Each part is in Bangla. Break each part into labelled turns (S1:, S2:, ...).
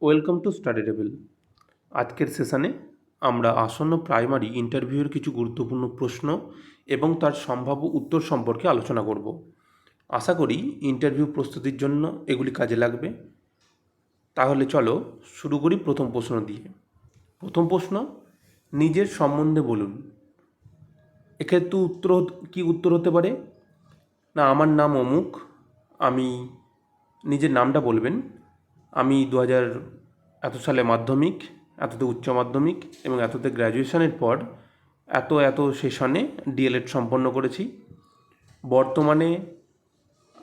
S1: Welcome to study table. আজকের সেশানে আমরা আসন্ন প্রাইমারি ইন্টারভিউয়ের কিছু গুরুত্বপূর্ণ প্রশ্ন এবং তার সম্ভাব্য উত্তর সম্পর্কে আলোচনা করব। আশা করি ইন্টারভিউ প্রস্তুতির জন্য এগুলি কাজে লাগবে। তাহলে চলো শুরু করি প্রথম প্রশ্ন দিয়ে। প্রথম প্রশ্ন, নিজের সম্বন্ধে বলুন। এক্ষেত্রে উত্তর কি উত্তর হতে পারে? না, আমার নাম অমুক, আমি নিজের নামটা বলবেন। আমি দু হাজার এত সালে মাধ্যমিক, এততে উচ্চ মাধ্যমিক এবং এততে গ্র্যাজুয়েশনের পর এত এত সেশনে ডিএলএড সম্পন্ন করেছি। বর্তমানে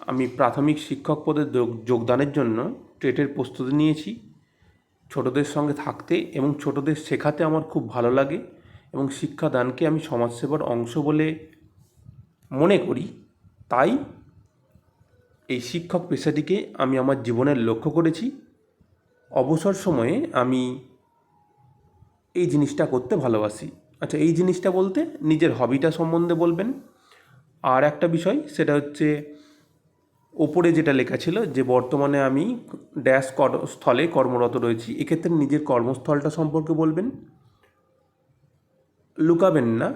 S1: আমি প্রাথমিক শিক্ষক পদে যোগ- যোগদানের জন্য টেটের প্রস্তুতি নিয়েছি। ছোটদের সঙ্গে থাকতে এবং ছোটদের শেখাতে আমার খুব ভালো লাগে এবং শিক্ষাদানকে আমি সমাজসেবার অংশ বলে মনে করি। তাই এই শিক্ষক পেশাটিকে আমি আমার জীবনের লক্ষ্য করেছি। অবসর সময়ে আমি এই জিনিসটা করতে ভালোবাসি। আচ্ছা এই জিনিসটা বলতে নিজের হবিটা সম্বন্ধে বলবেন। আর একটা বিষয়, সেটা হচ্ছে ওপরে যেটা লেখা ছিল যে, বর্তমানে আমি ড্যাশ স্থলে কর্মরত রয়েছি। এক্ষেত্রে নিজের কর্মস্থলটা সম্পর্কে বলবেন। লুকাবেন না,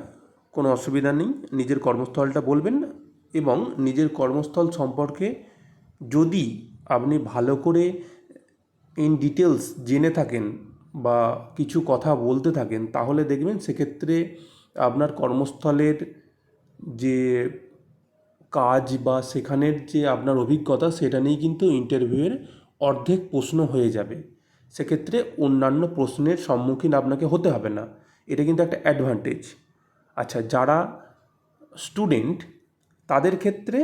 S1: কোনো অসুবিধা নেই। নিজের কর্মস্থলটা বলবেন এবং নিজের কর্মস্থল সম্পর্কে যদি আপনি ভালো করে ইন ডিটেলস জেনে থাকেন বা কিছু কথা বলতে থাকেন, তাহলে দেখবেন সেক্ষেত্রে আপনার কর্মস্থলের যে কাজ বা সেখানের যে আপনার অভিজ্ঞতা, সেটা নিয়েই কিন্তু ইন্টারভিউয়ের অর্ধেক প্রশ্ন হয়ে যাবে। সেক্ষেত্রে অন্যান্য প্রশ্নের সম্মুখীন আপনাকে হতে হবে না। এটা কিন্তু একটা অ্যাডভান্টেজ আচ্ছা যারা স্টুডেন্ট তাদের ক্ষেত্রে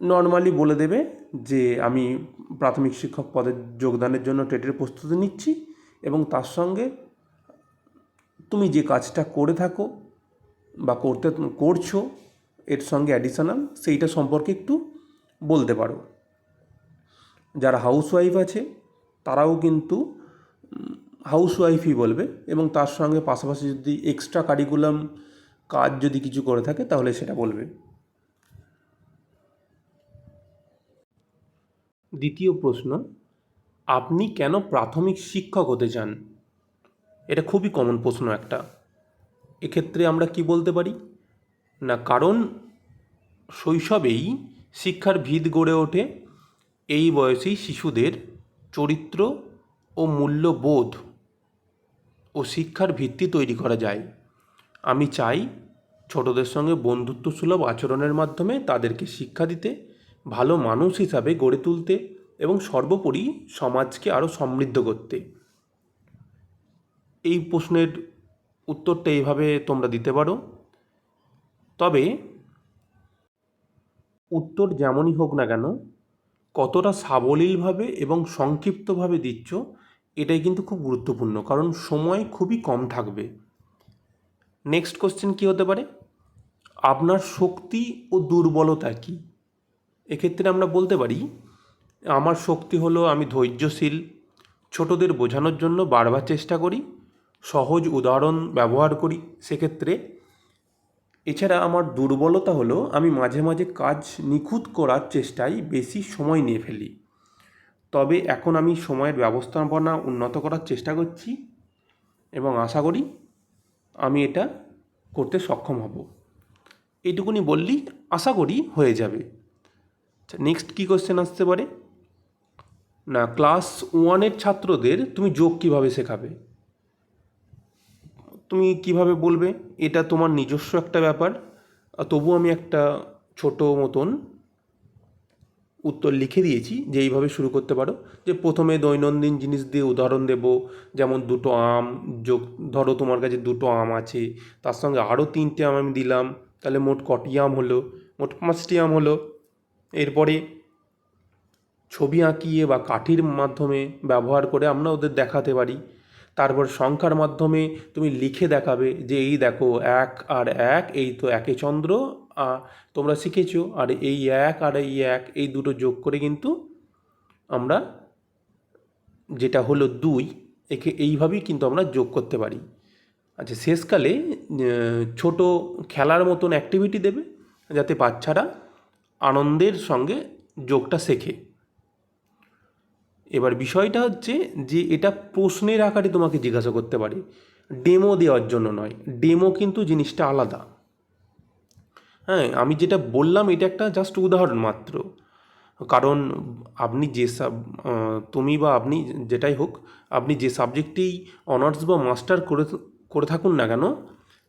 S1: নর্মালি বলে দেবে যে আমি প্রাথমিক শিক্ষক পদে যোগদানের জন্য টেটের প্রস্তুতি নিচ্ছি এবং তার সঙ্গে তুমি যে কাজটা করে থাকো বা করতে করছ, এর সঙ্গে অ্যাডিশনাল সেইটা সম্পর্কে একটু বলতে পারো। যারা হাউসওয়াইফ আছে, তারাও কিন্তু হাউসওয়াইফই বলবে এবং তার সঙ্গে পাশাপাশি যদি এক্সট্রা কারিকুলাম কাজ যদি কিছু করে থাকে, তাহলে সেটা বলবে। দ্বিতীয় প্রশ্ন, আপনি কেন প্রাথমিক শিক্ষক হতে চান? এটা খুবই কমন প্রশ্ন একটা। এক্ষেত্রে আমরা কি বলতে পারি? না, কারণ শৈশবেই শিক্ষার ভিত গড়ে ওঠে এই বয়সেই শিশুদের চরিত্র ও মূল্যবোধ ও শিক্ষার ভিত্তি তৈরি করা যায়। আমি চাই ছোটদের সঙ্গে বন্ধুত্বসুলভ আচরণের মাধ্যমে তাদেরকে শিক্ষা দিতে ভালো মানুষ হিসাবে গড়ে তুলতে এবং সর্বোপরি সমাজকে আরও সমৃদ্ধ করতে। এই প্রশ্নের উত্তরটা এইভাবে তোমরা দিতে পারো। তবে উত্তর যেমনই হোক না কেন, কতটা সাবলীলভাবে এবং সংক্ষিপ্তভাবে দিচ্ছ এটাই কিন্তু খুব গুরুত্বপূর্ণ, কারণ সময় খুবই কম থাকবে। নেক্সট কোশ্চেন কী হতে পারে? আপনার শক্তি ও দুর্বলতা কী? এক্ষেত্রে আমরা বলতে পারি, আমার শক্তি হলো আমি ধৈর্যশীল, ছোটদের বোঝানোর জন্য বারবার চেষ্টা করি, সহজ উদাহরণ ব্যবহার করি। সেক্ষেত্রে এছাড়া আমার দুর্বলতা হলো আমি মাঝে মাঝে কাজ নিখুঁত করার চেষ্টায় বেশি সময় নিয়ে ফেলি। তবে এখন আমি সময়ের ব্যবস্থাপনা উন্নত করার চেষ্টা করছি এবং আশা করি আমি এটা করতে সক্ষম হব। এইটুকুনি বললেই আশা করি হয়ে যাবে। নেক্সট কী কোশ্চেন আসতে পারে? না ক্লাস ওয়ানের ছাত্রদের তুমি যোগ কীভাবে শেখাবে? তুমি কীভাবে বলবে? এটা তোমার নিজস্ব একটা ব্যাপার। তবু আমি একটা ছোট মতন উত্তর লিখে দিয়েছি যে এইভাবে শুরু করতে পারো। যে প্রথমে দৈনন্দিন জিনিস দিয়ে উদাহরণ দেব, যেমন দুটো আম, যোগ, ধরো তোমার কাছে দুটো আম আছে, তার সঙ্গে আরও তিনটে আম আমি দিলাম, তাহলে মোট কটি আম হলো? মোট পাঁচটি আম হলো? এরপরে ছবি আঁকিয়ে বা কাঠির মাধ্যমে ব্যবহার করে আমরা ওদের দেখাতে পারি। তারপর সংখ্যার মাধ্যমে তুমি লিখে দেখাবে যে এই দেখো এক আর এক, এই তো একে চন্দ্র তোমরা শিখেছো। আর এই এক আর এই এক, এই দুটো যোগ করে কিন্তু আমরা যেটা হলো দুই, একে এইভাবেই কিন্তু আমরা যোগ করতে পারি। আচ্ছা শেষকালে ছোট খেলার মতন অ্যাক্টিভিটি দেবে যাতে বাচ্চারা আনন্দের সঙ্গে যোগটা শেখে। এবার বিষয়টা হচ্ছে যে এটা প্রশ্নের আকারে তোমাকে জিজ্ঞাসা করতে পারে। ডেমো দেওয়ার জন্য নয় ডেমো কিন্তু জিনিসটা আলাদা। হ্যাঁ আমি যেটা বললাম এটা একটা জাস্ট উদাহরণ মাত্র। কারণ আপনি যে সাব তুমি বা আপনি যেটাই হোক, আপনি যে সাবজেক্টেই অনার্স বা মাস্টার করে করে থাকুন না কেন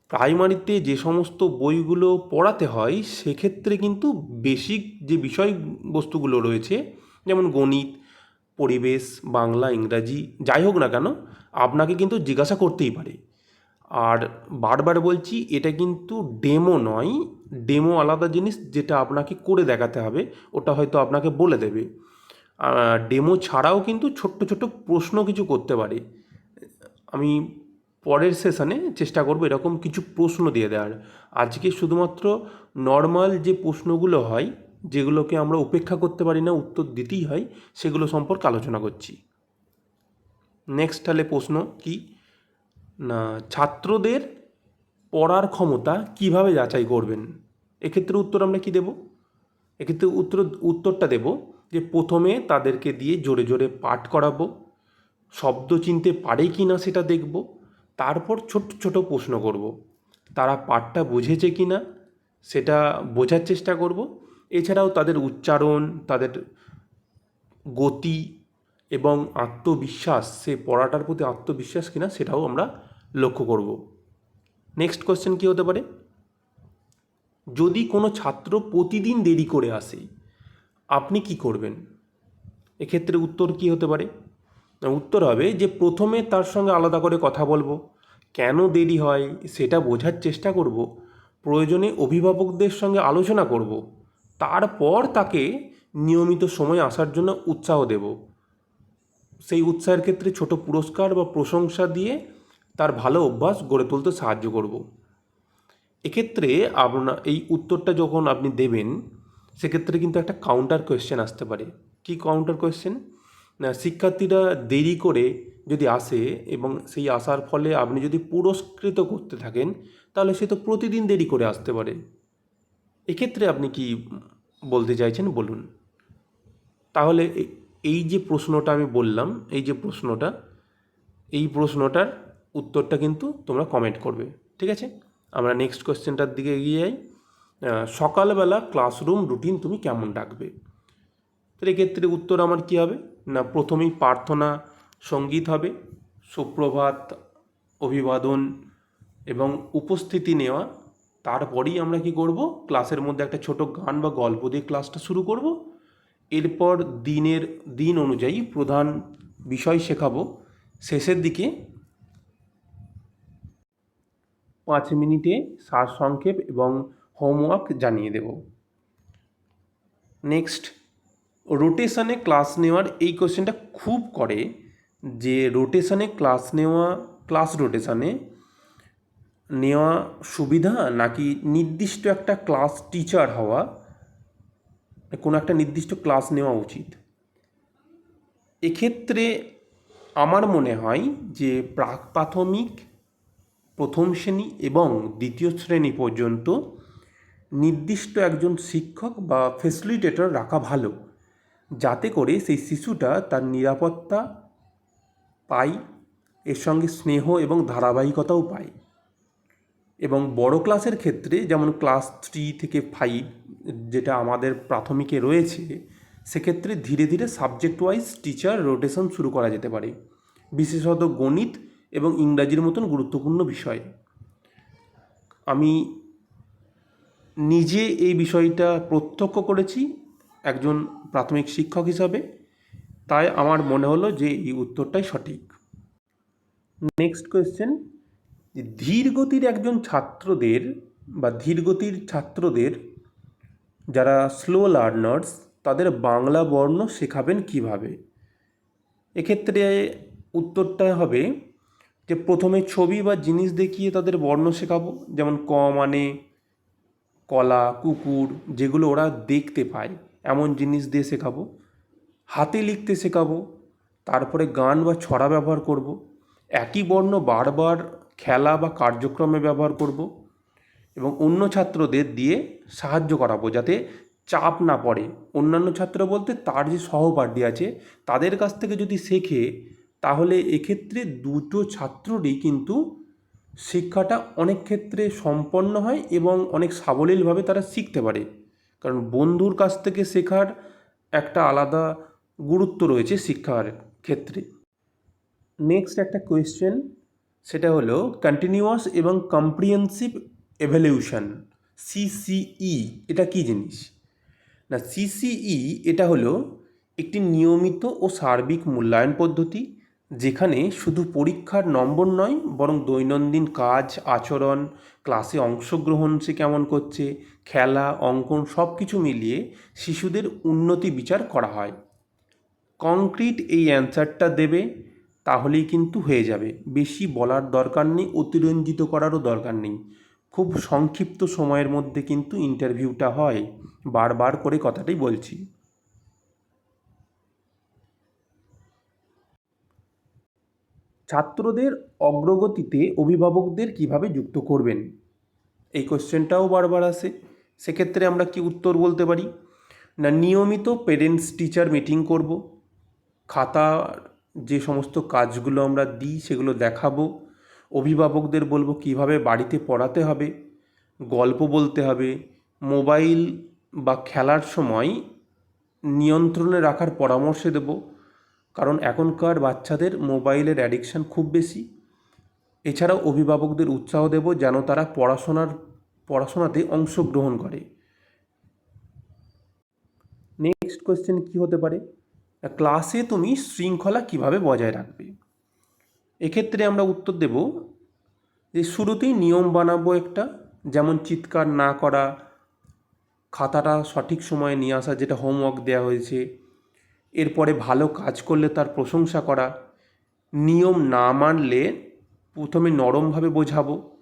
S1: প্রাইমারিতে যে সমস্ত বইগুলো পড়াতে হয়, সেক্ষেত্রে কিন্তু বেসিক যে বিষয়বস্তুগুলো রয়েছে, যেমন গণিত, পরিবেশ, বাংলা, ইংরাজি, যাই হোক না কেন, আপনাকে কিন্তু জিজ্ঞাসা করতেই পারে। আর বারবার বলছি, এটা কিন্তু ডেমো নয়, ডেমো আলাদা জিনিস যেটা আপনাকে করে দেখাতে হবে, ওটা হয়তো আপনাকে বলে দেবে। ডেমো ছাড়াও কিন্তু ছোট্ট ছোট্ট প্রশ্ন কিছু করতে পারে। আমি পরের সেশনে চেষ্টা করব এরকম কিছু প্রশ্ন দিয়ে দেওয়ার। আজকে শুধুমাত্র নর্মাল যে প্রশ্নগুলো হয়, যেগুলোকে আমরা উপেক্ষা করতে পারি না, উত্তর দিতেই হয়, সেগুলো সম্পর্কে আলোচনা করছি। নেক্সট তাহলে প্রশ্ন কি? না, ছাত্রদের পড়ার ক্ষমতা কীভাবে যাচাই করবেন? এক্ষেত্রে উত্তর আমরা কি দেব? এক্ষেত্রে উত্তর, উত্তরটা দেব যে প্রথমে তাদেরকে দিয়ে জোরে জোরে পাঠ করাবো। শব্দ চিনতে পারে কি না সেটা দেখব। তারপর ছোট ছোট প্রশ্ন করব। তারা পাঠটা বুঝেছে কি না, সেটা বোঝার চেষ্টা করব। এছাড়াও তাদের উচ্চারণ, তাদের গতি এবং আত্মবিশ্বাস, সে পড়াটার প্রতি আত্মবিশ্বাস কিনা সেটাও আমরা লক্ষ্য করব। নেক্সট কোয়েশ্চেন কী হতে পারে? যদি কোনো ছাত্র প্রতিদিন দেরি করে আসে, আপনি কি করবেন? এক্ষেত্রে উত্তর কী হতে পারে? উত্তর হবে যে প্রথমে তার সঙ্গে আলাদা করে কথা বলব। কেন দেরি হয় সেটা বোঝার চেষ্টা করব। প্রয়োজনে অভিভাবকদের সঙ্গে আলোচনা করব। তারপর তাকে নিয়মিত সময় আসার জন্য উৎসাহ দেব। সেই উৎসাহের ক্ষেত্রে ছোট পুরস্কার বা প্রশংসা দিয়ে তার ভালো অভ্যাস গড়ে তুলতে সাহায্য করব। এক্ষেত্রে আপনার এই উত্তরটা যখন আপনি দেবেন, সেক্ষেত্রে কিন্তু একটা কাউন্টার কোয়েশ্চেন আসতে পারে। কি কাউন্টার কোয়েশ্চেন শিক্ষার্থীরা দেরি করে যদি আসে এবং সেই আসার ফলে আপনি যদি পুরস্কৃত করতে থাকেন, তাহলে সে তো প্রতিদিন দেরি করে আসতে পারে। এক্ষেত্রে আপনি কি বলতে চাইছেন বলুন। তাহলে এই যে প্রশ্নটা আমি বললাম, এই যে প্রশ্নটা, এই প্রশ্নটার উত্তরটা কিন্তু তোমরা কমেন্ট করবে, ঠিক আছে? আমরা নেক্সট কোয়েশ্চেনটার দিকে এগিয়ে যাই। সকালবেলা ক্লাসরুম রুটিন তুমি কেমন রাখবে? তো এক্ষেত্রে উত্তর আমার কী হবে? না প্রথমেই প্রার্থনা সংগীত হবে, সুপ্রভাত অভিবাদন এবং উপস্থিতি নেওয়া। তারপরেই আমরা কি করব? ক্লাসের মধ্যে একটা ছোট গান বা গল্প দিয়ে ক্লাসটা শুরু করব। এরপর দিনের, দিন অনুযায়ী প্রধান বিষয় শেখাবো। শেষের দিকে পাঁচ মিনিটে সারসংক্ষেপ এবং হোমওয়ার্ক জানিয়ে দেব। নেক্সট। রোটেশনে ক্লাস নেওয়ার এই কোশ্চেনটা খুব করে যে রোটেশনে ক্লাস নেওয়া ক্লাস রোটেশনে নেওয়া সুবিধা নাকি নির্দিষ্ট একটা ক্লাস টিচার হওয়া, কোনো একটা নির্দিষ্ট ক্লাস নেওয়া উচিত? এক্ষেত্রে আমার মনে হয় যে প্রাক প্রাথমিক, প্রথম শ্রেণি এবং দ্বিতীয় শ্রেণি পর্যন্ত নির্দিষ্ট একজন শিক্ষক বা ফেসিলিটেটর রাখা ভালো। যাতে করে সেই শিশুটা তার নিরাপত্তা পায়, এর সঙ্গে স্নেহ এবং ধারাবাহিকতাও পায়। এবং বড় ক্লাসের ক্ষেত্রে যেমন ক্লাস থ্রি থেকে ফাইভ যেটা আমাদের প্রাথমিকে রয়েছে, সেক্ষেত্রে ধীরে ধীরে সাবজেক্ট ওয়াইজ টিচার রোটেশন শুরু করা যেতে পারে। বিশেষত গণিত এবং ইংরাজির মতন গুরুত্বপূর্ণ বিষয়। আমি নিজে এই বিষয়টা প্রত্যক্ষ করেছি একজন প্রাথমিক শিক্ষক হিসাবে। তাই আমার মনে হলো যে এই উত্তরটাই সঠিক। নেক্সট কোয়েশ্চেন ধীর গতির একজন ছাত্রদের বা ধীর গতির ছাত্রদের যারা স্লো লার্নার্স তাদের বাংলা বর্ণ শেখাবেন কীভাবে? এক্ষেত্রে উত্তরটা হবে যে প্রথমে ছবি বা জিনিস দেখিয়ে তাদের বর্ণ শেখাবো। যেমন ক মানে কলা, কুকুর, যেগুলো ওরা দেখতে পায়। এমন জিনিস দিয়ে শেখাবো। হাতে লিখতে শেখাবো, তারপরে গান বা ছড়া ব্যবহার করব, একই বর্ণ বারবার খেলা বা কার্যক্রমে ব্যবহার করব এবং অন্য ছাত্রদের দিয়ে সাহায্য করাবো যাতে চাপ না পড়ে। অন্যান্য ছাত্র বলতে তার যে সহপাঠী আছে, তাদের কাছ থেকে যদি শেখে, তাহলে এক্ষেত্রে দুটো ছাত্ররই কিন্তু শিক্ষাটা অনেক ক্ষেত্রে সম্পন্ন হয় এবং অনেক সাবলীলভাবে তারা শিখতে পারে। কারণ বন্ধুর কাছ থেকে শেখার একটা আলাদা গুরুত্ব রয়েছে শিক্ষার ক্ষেত্রে। নেক্সট একটা কোয়েশ্চেন সেটা হলো কন্টিনিউয়াস এবং কম্প্রিহেন্সিভ এভলিউশন সিসিই এটা কী জিনিস? না সিসিই এটা হলো একটি নিয়মিত ও সার্বিক মূল্যায়ন পদ্ধতি যেখানে শুধু পরীক্ষার নম্বর নয়, বরং দৈনন্দিন কাজ, আচরণ, ক্লাসে অংশগ্রহণ সে কেমন করছে, খেলা, অঙ্কন সব কিছু মিলিয়ে শিশুদের উন্নতি বিচার করা হয়। কংক্রিট এই অ্যান্সারটা দেবে, তাহলেই কিন্তু হয়ে যাবে। বেশি বলার দরকার নেই, অতিরঞ্জিত করারও দরকার নেই। খুব সংক্ষিপ্ত সময়ের মধ্যে কিন্তু ইন্টারভিউটা হয়। বারবার করে কথাটাই বলছি। ছাত্রদের অগ্রগতিতে অভিভাবকদের কীভাবে যুক্ত করবেন? এই কোশ্চেনটাও বারবার আসে। সেক্ষেত্রে আমরা কি উত্তর বলতে পারি? না, নিয়মিত পেরেন্টস টিচার মিটিং করব। খাতা যে সমস্ত কাজগুলো আমরা দিই সেগুলো দেখাবো। অভিভাবকদের বলব কীভাবে বাড়িতে পড়াতে হবে, গল্প বলতে হবে, মোবাইল বা খেলার সময় নিয়ন্ত্রণে রাখার পরামর্শ দেব। কারণ এখনকার বাচ্চাদের মোবাইলের অ্যাডিকশান খুব বেশি। এছাড়াও অভিভাবকদের উৎসাহ দেব যেন তারা পড়াশোনার, পড়াশোনাতে অংশগ্রহণ করে। নেক্সট কোয়েশ্চেন কী হতে পারে? ক্লাসে তুমি শৃঙ্খলা কীভাবে বজায় রাখবে? এক্ষেত্রে আমরা উত্তর দেব যে শুরুতেই নিয়ম বানাবো একটা, যেমন চিৎকার না করা, খাতাটা সঠিক সময়ে নিয়ে আসা, যেটা হোমওয়ার্ক দেওয়া হয়েছে এরপরে ভালো কাজ করলে তার প্রশংসা করা। নিয়ম না মানলে প্রথমে নরমভাবে বোঝাবো।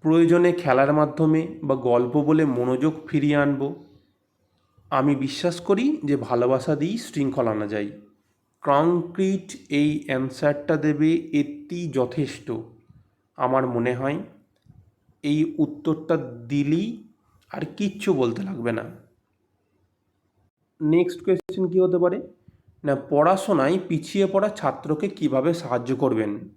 S1: প্রয়োজনে খেলার মাধ্যমে বা গল্প বলে মনোযোগ ফিরিয়ে আনব। আমি বিশ্বাস করি যে ভালোবাসা দিয়েই শৃঙ্খলা আনা যায়। কংক্রিট এই অ্যান্সারটা দেবে এটি যথেষ্ট, আমার মনে হয়। এই উত্তরটা দিলেই আর কিচ্ছু বলতে লাগবে না। নেক্সট কোয়েশ্চেন কী হতে পারে? না, পড়াশোনায় পিছিয়ে পড়া ছাত্রকে কীভাবে সাহায্য করবেন?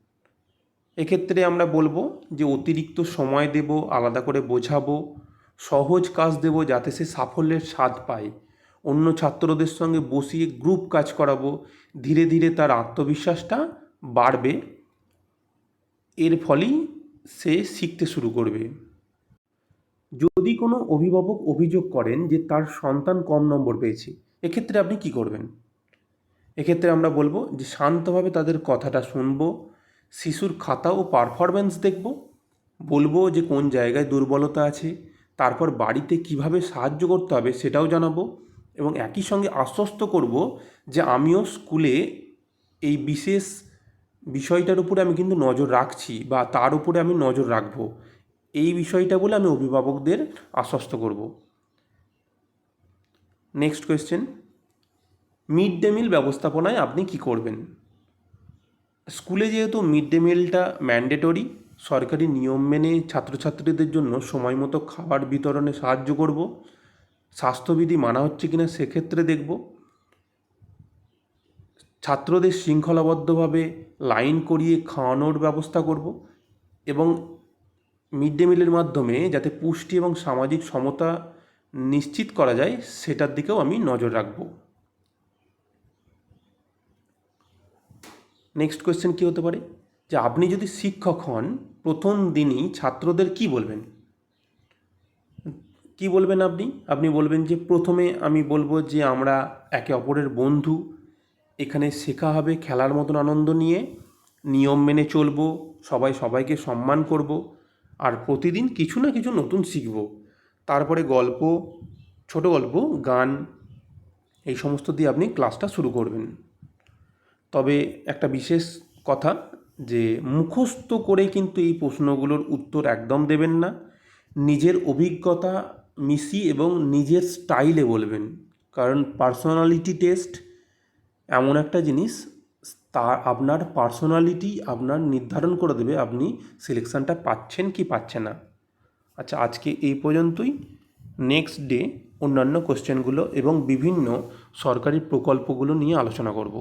S1: এক্ষেত্রে আমরা বলব যে অতিরিক্ত সময় দেব, আলাদা করে বোঝাবো, সহজ কাজ দেব যাতে সে সাফল্যের স্বাদ পায়। অন্য ছাত্রদের সঙ্গে বসিয়ে গ্রুপ কাজ করাবো, ধীরে ধীরে তার আত্মবিশ্বাসটা বাড়বে। এর ফলেই সে শিখতে শুরু করবে। যদি কোনো অভিভাবক অভিযোগ করেন যে তার সন্তান কম নম্বর পেয়েছে, এক্ষেত্রে আপনি কি করবেন? এক্ষেত্রে আমরা বলব যে শান্তভাবে তাদের কথাটা শুনব, শিশুর খাতা ও পারফরম্যান্স দেখব, বলব যে কোন জায়গায় দুর্বলতা আছে, তারপর বাড়িতে কীভাবে সাহায্য করতে হবে সেটাও জানাব এবং একই সঙ্গে আশ্বস্ত করব যে আমিও স্কুলে এই বিশেষ বিষয়টার উপরে আমি কিন্তু নজর রাখছি বা তার উপরে আমি নজর রাখব। এই বিষয়টা বলে আমি অভিভাবকদের আশ্বস্ত করব। Next question mid day meal ব্যবস্থাপনায় আপনি কি করবেন? স্কুলে যেহেতু মিড ডে মিলটা ম্যান্ডেটরি সরকারি নিয়ম মেনে ছাত্রছাত্রীদের জন্য সময় মতো খাবার বিতরণে সাহায্য করব। স্বাস্থ্যবিধি মানা হচ্ছে কিনা সেক্ষেত্রে দেখব। ছাত্রদের শৃঙ্খলাবদ্ধভাবে লাইন করিয়ে খাওয়ানোর ব্যবস্থা করব এবং মিড ডে মিলের মাধ্যমে যাতে পুষ্টি এবং সামাজিক সমতা নিশ্চিত করা যায়, সেটার দিকেও আমি নজর রাখব। নেক্সট কোয়েশ্চেন কী হতে পারে? যে আপনি যদি শিক্ষক হন, প্রথম দিনই ছাত্রদের কি বলবেন? কি বলবেন আপনি? আপনি বলবেন যে, প্রথমে আমি বলব যে, আমরা একে অপরের বন্ধু। এখানে শেখা হবে, খেলার মতন আনন্দ নিয়ে। নিয়ম মেনে চলবো, সবাই সবাইকে সম্মান করব। আর প্রতিদিন কিছু না কিছু নতুন শিখব। তারপরে গল্প, ছোট গল্প, গান, এই সমস্ত দিয়ে আপনি ক্লাসটা শুরু করবেন। তবে একটা বিশেষ কথা যে, মুখস্থ করে কিন্তু এই প্রশ্নগুলোর উত্তর একদম দেবেন না। নিজের অভিজ্ঞতা মিশি এবং নিজের স্টাইলে বলবেন। কারণ পার্সোনালিটি টেস্ট এমন একটা জিনিস তা আপনার পার্সোনালিটি আপনার নির্ধারণ করে দেবে আপনি সিলেকশানটা পাচ্ছেন কি পাচ্ছেন না। আচ্ছা আজকে এই পর্যন্তই। নেক্সট ডে অন্যান্য কোশ্চেনগুলো এবং বিভিন্ন সরকারি প্রকল্পগুলো নিয়ে আলোচনা করব।